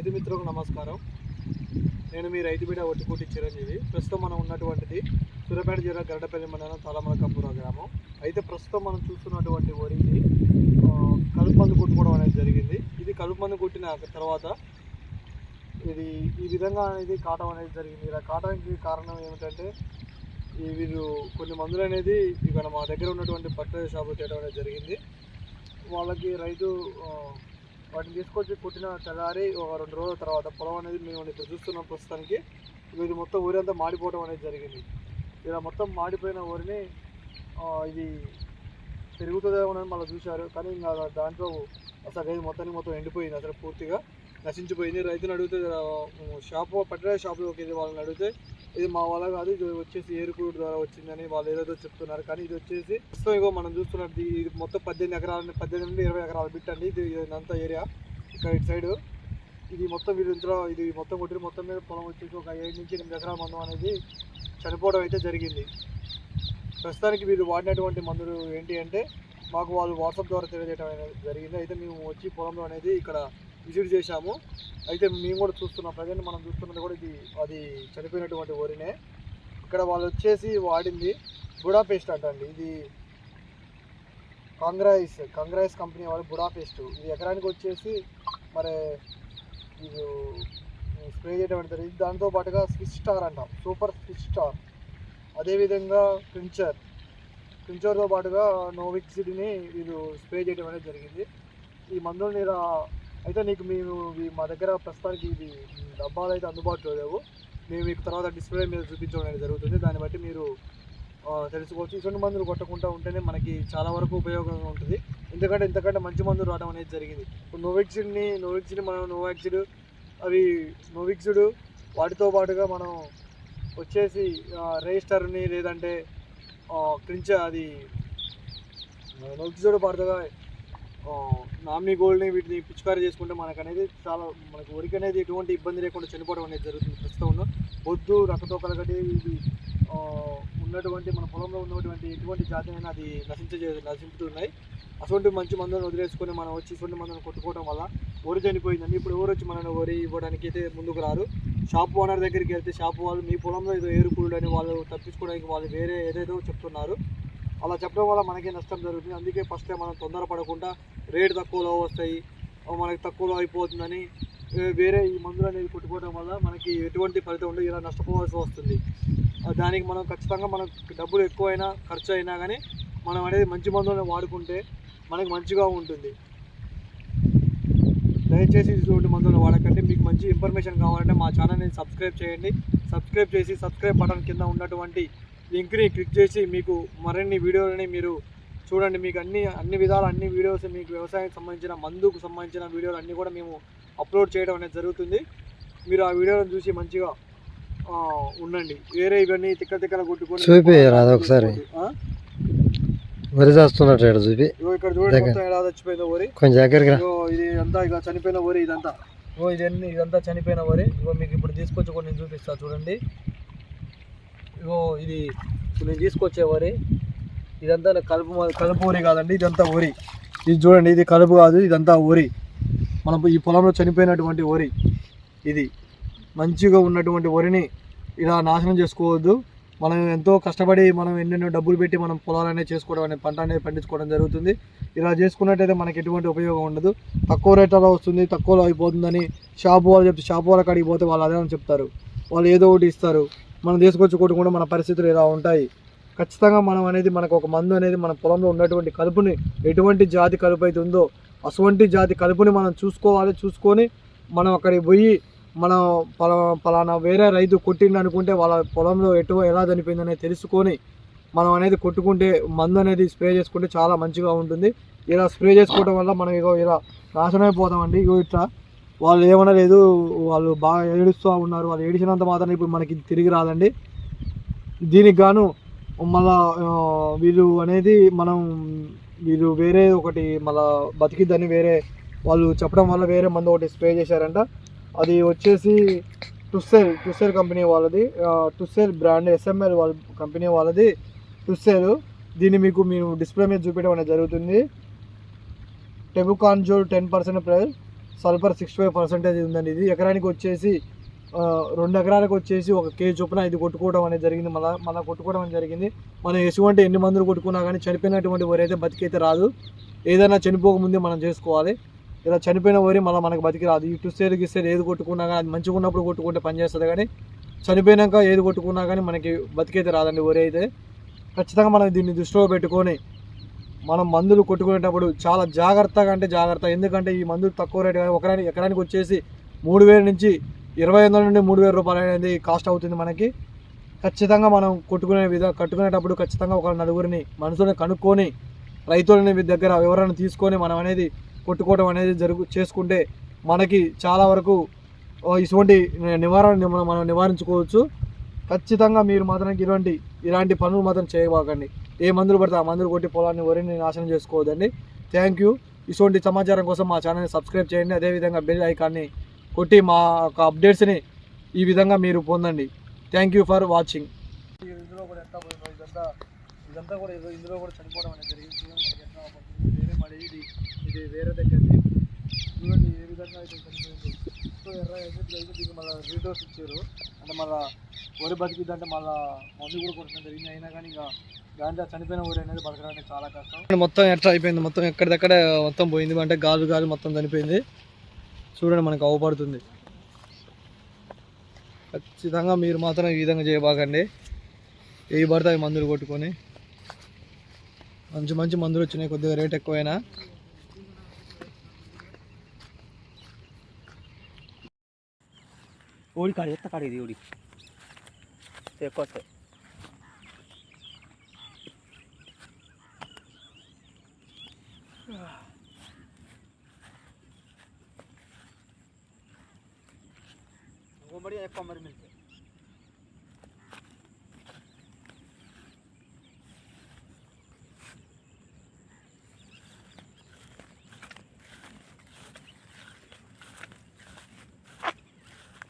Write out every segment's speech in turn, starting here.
రైతు మిత్రులకు నమస్కారం. నేను మీ రైతు బిడ ఒట్టికూటి చిరంజీవి. ప్రస్తుతం మనం ఉన్నటువంటిది సూర్యాపేట జిల్లా గరడపల్లి మండలం తాళమలకాపుర గ్రామం. అయితే ప్రస్తుతం మనం చూస్తున్నటువంటి వరికి కలుపు మందు కొట్టుకోవడం అనేది జరిగింది. ఇది కలుపు మందు కొట్టిన తర్వాత ఇది ఈ విధంగా అనేది కాటం అనేది జరిగింది. ఇలా కాటానికి కారణం ఏమిటంటే ఈ వీరు కొన్ని మందులు అనేది ఇక్కడ మా దగ్గర ఉన్నటువంటి పట్టణ షాపు చేయడం అనేది జరిగింది. వాళ్ళకి రైతు వాటిని తీసుకొచ్చి పుట్టిన తెల్లారి ఒక రెండు రోజుల తర్వాత పొలం అనేది మేము ఇక్కడ చూస్తున్నాం ప్రస్తుతానికి. ఇది మొత్తం ఊరంతా మాడిపోవడం అనేది జరిగింది. ఇలా మొత్తం మాడిపోయిన ఊరిని ఇది పెరుగుతుందేమో అని మళ్ళీ చూశారు. కానీ ఇంకా దాంట్లో అసలు ఇది మొత్తానికి మొత్తం ఎండిపోయింది అసలు పూర్తిగా. నశించిపోయింది. రైతుని అడిగితే షాపు పట్టణ షాపులోకి వెళ్ళి వాళ్ళని అడిగితే ఇది మా వల్ల కాదు ఇది వచ్చేసి ఏరుకూరు ద్వారా వచ్చిందని వాళ్ళు ఏదేదో చెప్తున్నారు. కానీ ఇది వచ్చేసి ప్రస్తుతం ఇగో మనం చూస్తున్నది ఇది మొత్తం పద్దెనిమిది ఎకరాల పద్దెనిమిది నుండి ఇరవై ఎకరాల బిట్ అండి. ఇది ఇదంతా ఏరియా ఇక్కడ ఇటు సైడ్ ఇది మొత్తం వీళ్ళు ఇది మొత్తం కొట్టిన మొత్తం మీద పొలం వచ్చేసి ఒక ఏడు నుంచి ఎనిమిది ఎకరాల మందు అనేది చనిపోవడం అయితే జరిగింది. ప్రస్తుతానికి వీళ్ళు వాడినటువంటి మందులు ఏంటి అంటే మాకు వాళ్ళు వాట్సాప్ ద్వారా తెలియజేయడం అనేది జరిగింది. అయితే మేము వచ్చి పొలంలో అనేది ఇక్కడ విజిట్ చేశాము. అయితే మేము కూడా చూస్తున్నాం. ప్రజెంట్ మనం చూస్తున్నది కూడా ఇది అది చనిపోయినటువంటి వరినే. ఇక్కడ వాళ్ళు వచ్చేసి వాడింది బుడా పేస్ట్ అంటండి. ఇది కాంగ్రాయిస్ కాంగ్రాయిస్ కంపెనీ వాళ్ళు బుడా పేస్ట్ ఇది ఎకరానికి వచ్చేసి మరి ఇది స్ప్రే చేయడం అంటారు ఇది దాంతో పాటుగా స్విచ్ స్టార్ అంటాం. Super switch star. అదేవిధంగా క్రించర్. క్రించర్తో పాటుగా నోవిక్సిడ్ని వీళ్ళు స్ప్రే చేయడం అనేది జరిగింది. ఈ మందుల్ని రా- అయితే నీకు మేము మా దగ్గర ప్రస్తుతానికి ఇది డబ్బాలు అయితే అందుబాటులో లేవు. మేము మీకు తర్వాత డిస్ప్లే మీద చూపించడం అనేది జరుగుతుంది. దాన్ని బట్టి మీరు తెలుసుకోవచ్చు. ఇటువంటి మందులు కొట్టకుండా ఉంటేనే మనకి చాలా వరకు ఉపయోగంగా ఉంటుంది. ఎందుకంటే ఇంతకంటే మంచి మందులు రావడం అనేది జరిగింది. ఇప్పుడు నోవిక్సిడ్ని నోవిక్సిడ్ మనం నోవాక్సిడ్ అవి నోవిక్సిడ్ వాటితో పాటుగా మనం వచ్చేసి రిజిస్టర్ని లేదంటే క్రించ అది నోవిక్సిడ్ పాటుగా నామినీ గోల్డ్ని వీటిని పిచికారీ చేసుకుంటే మనకు అనేది చాలా మనకు వరికి అనేది ఎటువంటి ఇబ్బంది లేకుండా చనిపోవడం అనేది జరుగుతుంది ప్రస్తుతం బొద్దు రక్తతో కట్టి ఇది ఉన్నటువంటి మన పొలంలో ఉన్నటువంటి ఎటువంటి జాతి అయినా అది నశించే నశించుతున్నాయి అటువంటి మంచి మందులను వదిలేసుకొని మనం వచ్చి ఇటువంటి మందులను కొట్టుకోవడం వల్ల వరి చనిపోయిందండి. ఇప్పుడు ఎవరు వచ్చి మనల్ని వరి ఇవ్వడానికి అయితే ముందుకు రారు. షాప్ ఓనర్ దగ్గరికి వెళ్తే షాప్ వాళ్ళు మీ పొలంలో ఏదో ఏరుకుళ్ళు అని వాళ్ళు తప్పించుకోవడానికి వాళ్ళు వేరే ఏదేదో చెప్తున్నారు. అలా చెప్పడం వల్ల మనకే నష్టం జరుగుతుంది. అందుకే ఫస్ట్ మనం తొందరపడకుండా రేటు తక్కువలో వస్తాయి. మనకి తక్కువలో అయిపోతుందని వేరే ఈ మందులు అనేది కొట్టుకోవడం వల్ల మనకి ఎటువంటి ఫలితం ఉండదు. ఇలా నష్టపోవాల్సి వస్తుంది. దానికి మనం ఖచ్చితంగా మనం డబ్బులు ఎక్కువైనా ఖర్చు అయినా కానీ మనం అనేది మంచి మందులను వాడుకుంటే మనకి మంచిగా ఉంటుంది. దయచేసి ఇటువంటి మందులను వాడకండి. మీకు మంచి ఇన్ఫర్మేషన్ కావాలంటే మా ఛానల్ని సబ్స్క్రైబ్ చేయండి. సబ్స్క్రైబ్ చేసి సబ్స్క్రైబ్ బటన్ కింద ఉన్నటువంటి లింక్ని క్లిక్ చేసి మీకు మరిన్ని వీడియోలని మీరు చూడండి. మీకు అన్ని అన్ని విధాల అన్ని వీడియోస్ మీకు వ్యవసాయానికి సంబంధించిన మందుకు సంబంధించిన వీడియోలు అన్నీ కూడా మేము అప్లోడ్ చేయడం అనేది జరుగుతుంది. మీరు ఆ వీడియోలను చూసి మంచిగా ఉండండి. వేరే ఇవన్నీ తిక్క తిక్కల కొట్టుకొని? వరి చేస్తున్నట్టు ఇక్కడ చూపి. ఇగో ఇక్కడ చూడండి దగ్గర. మొత్తం ఎలా చచ్చిపోయిందో వరి. కొంచెం దగ్గరికి రా. ఇగో ఇది అంతా ఇక చనిపోయిన వరి ఇదంతా. అన్ని ఇదంతా చనిపోయిన వరి. ఇగో మీకు ఇప్పుడు తీసుకొచ్చి కొన్ని చూపిస్తా చూడండి. ఇగో ఇది నేను తీసుకొచ్చే వరి. ఇదంతా కలుపు కలుపు వరి కాదండి ఇదంతా వరి. ఇది చూడండి ఇది కలుపు కాదు ఇదంతా వరి. మనం ఈ పొలంలో చనిపోయినటువంటి వరి ఇది. మంచిగా ఉన్నటువంటి వరిని ఇలా నాశనం చేసుకోవద్దు. మనం ఎంతో కష్టపడి మనం ఎన్నెన్నో డబ్బులు పెట్టి మనం పొలాలనే చేసుకోవడం అనే పంట అనేది పండించుకోవడం జరుగుతుంది. ఇలా చేసుకున్నట్టయితే మనకి ఎటువంటి ఉపయోగం ఉండదు. తక్కువ రేట్లలో వస్తుంది తక్కువలో అయిపోతుందని షాపు వాళ్ళు చెప్తే షాపు వాళ్ళకి కాడికి పోతే వాళ్ళు అదే అని చెప్తారు. వాళ్ళు ఏదో ఒకటి ఇస్తారు. మనం తీసుకొచ్చి కూడా మన పరిస్థితులు ఇలా ఉంటాయి. ఖచ్చితంగా మనం అనేది మనకు ఒక మందు అనేది మన పొలంలో ఉన్నటువంటి కలుపుని ఎటువంటి జాతి కలుపు అయితే ఉందో అటువంటి జాతి కలుపుని మనం చూసుకోవాలి చూసుకొని మనం అక్కడికి పోయి మనం పలా పలానా వేరే రైతు కొట్టిండు అనుకుంటే వాళ్ళ పొలంలో ఎటు ఎలా చనిపోయిందనేది తెలుసుకొని మనం అనేది కొట్టుకుంటే మందు అనేది స్ప్రే చేసుకుంటే చాలా మంచిగా ఉంటుంది. ఇలా స్ప్రే చేసుకోవడం వల్ల మనం ఇగో ఇలా నాశనం అయిపోతామండి. ఇగో ఇట్లా వాళ్ళు ఏమన్నా లేదు వాళ్ళు బాగా ఏడుస్తూ ఉన్నారు వాళ్ళు ఏడిచినంత మాత్రం ఇప్పుడు మనకి తిరిగి రాదండి. దీనికి గాను మళ్ళా వీళ్ళు అనేది మనం వీళ్ళు వేరే ఒకటి మళ్ళా బతికిద్దని వేరే వాళ్ళు చెప్పడం వల్ల వేరే మందు ఒకటి స్ప్రే చేశారంట. అది వచ్చేసి టుస్సెల్ టుస్సెల్ కంపెనీ వాళ్ళది. టుస్సెల్ బ్రాండ్ ఎస్ఎంఎల్ వాళ్ళ కంపెనీ వాళ్ళది టుస్సెల్. దీన్ని మీకు మేము డిస్ప్లే మీద చూపించడం అనేది జరుగుతుంది. Tebuconazole ten percent price. Sulphur sixty five percentage ఉందండి. ఇది ఎకరానికి వచ్చేసి రెండు ఎకరాలకు వచ్చేసి ఒక కేజీ చొప్పున ఇది కొట్టుకోవడం అనేది జరిగింది. మళ్ళీ మళ్ళీ కొట్టుకోవడం అనేది జరిగింది. మనం ఎటువంటి ఎన్ని మందులు కొట్టుకున్నా కానీ చనిపోయినటువంటి వరి అయితే బతికైతే రాదు. ఏదైనా చనిపోకముందే మనం చేసుకోవాలి. ఇలా చనిపోయిన వరి మళ్ళీ మనకు బతికి రాదు. ఇటు సైడ్ గిస్తే ఏది కొట్టుకున్నా కానీ అది మంచిగా ఉన్నప్పుడు కొట్టుకుంటే పనిచేస్తుంది కానీ చనిపోయినాక ఏది కొట్టుకున్నా కానీ మనకి బతికైతే రాదండి వరి అయితే. ఖచ్చితంగా మనం దీన్ని దృష్టిలో పెట్టుకొని మనం మందులు కొట్టుకునేటప్పుడు చాలా జాగ్రత్తగా అంటే జాగ్రత్త. ఎందుకంటే ఈ మందులు తక్కువ రేటు కానీ ఒకరానికి ఎకరానికి వచ్చేసి మూడు వేల నుంచి ఇరవై వందల నుండి మూడు వేల రూపాయలు అనేది కాస్ట్ అవుతుంది మనకి. ఖచ్చితంగా మనం కొట్టుకునే విధ కట్టుకునేటప్పుడు ఖచ్చితంగా ఒక నలుగురిని మనుషులను కనుక్కొని రైతులని దగ్గర వివరణ తీసుకొని మనం అనేది కొట్టుకోవడం అనేది జరుగు చేసుకుంటే మనకి చాలా వరకు ఇటువంటి నివారణ మనం నివారించుకోవచ్చు. ఖచ్చితంగా మీరు మాత్రం ఇటువంటి ఇలాంటి పనులు మాత్రం చేయబాకండి. ఏ మందులు పడితే ఆ మందులు కొట్టి పొలాన్ని వరిని నాశనం చేసుకోవద్దండి. థ్యాంక్ యూ ఇటువంటి సమాచారం కోసం మా ఛానల్ని సబ్స్క్రైబ్ చేయండి. అదేవిధంగా బెల్ ఐకాన్ని కొట్టి మా యొక్క అప్డేట్స్ని ఈ విధంగా మీరు పొందండి. థ్యాంక్ యూ ఫర్ వాచింగ్ ఇందులో కూడా ఎంత ఇదంతా ఇదంతా కూడా ఇందులో కూడా చనిపోవడం అనేది జరిగింది. మనకి ఎట్లా వేరే మడి ఇది ఇది వేరే దగ్గర చూడండి ఏ విధంగా అయితే చనిపోయింది. సో ఎర్ర అయితే దీనికి మళ్ళీ రీడోస్ ఇచ్చారు. అంటే మళ్ళీ వరి బతికిద్దంటే మళ్ళీ మందు కూడా కొట్టడం జరిగింది. అయినా కానీ ఇంకా దాంట్లో చనిపోయిన ఊరి అనేది బతకడానికి చాలా కష్టం. మొత్తం ఎట్లా అయిపోయింది? మొత్తం ఎక్కడిదక్కడ మొత్తం పోయింది? అంటే గాజు గాజు మొత్తం చనిపోయింది. చూడండి మనకు అవపడుతుంది ఖచ్చితంగా మీరు మాత్రం ఈ విధంగా చేయబాకండి. ఏ పడితే అవి మందులు కొట్టుకొని. మంచి మంచి మందులు వచ్చినాయి. కొద్దిగా రేట్ ఎక్కువైనా. ઓળી કાઢી હતા કાઢી દી ઓળી. શેકો છે. ગોમડી એક કમર મિલશે.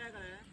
दांडा फरिया करे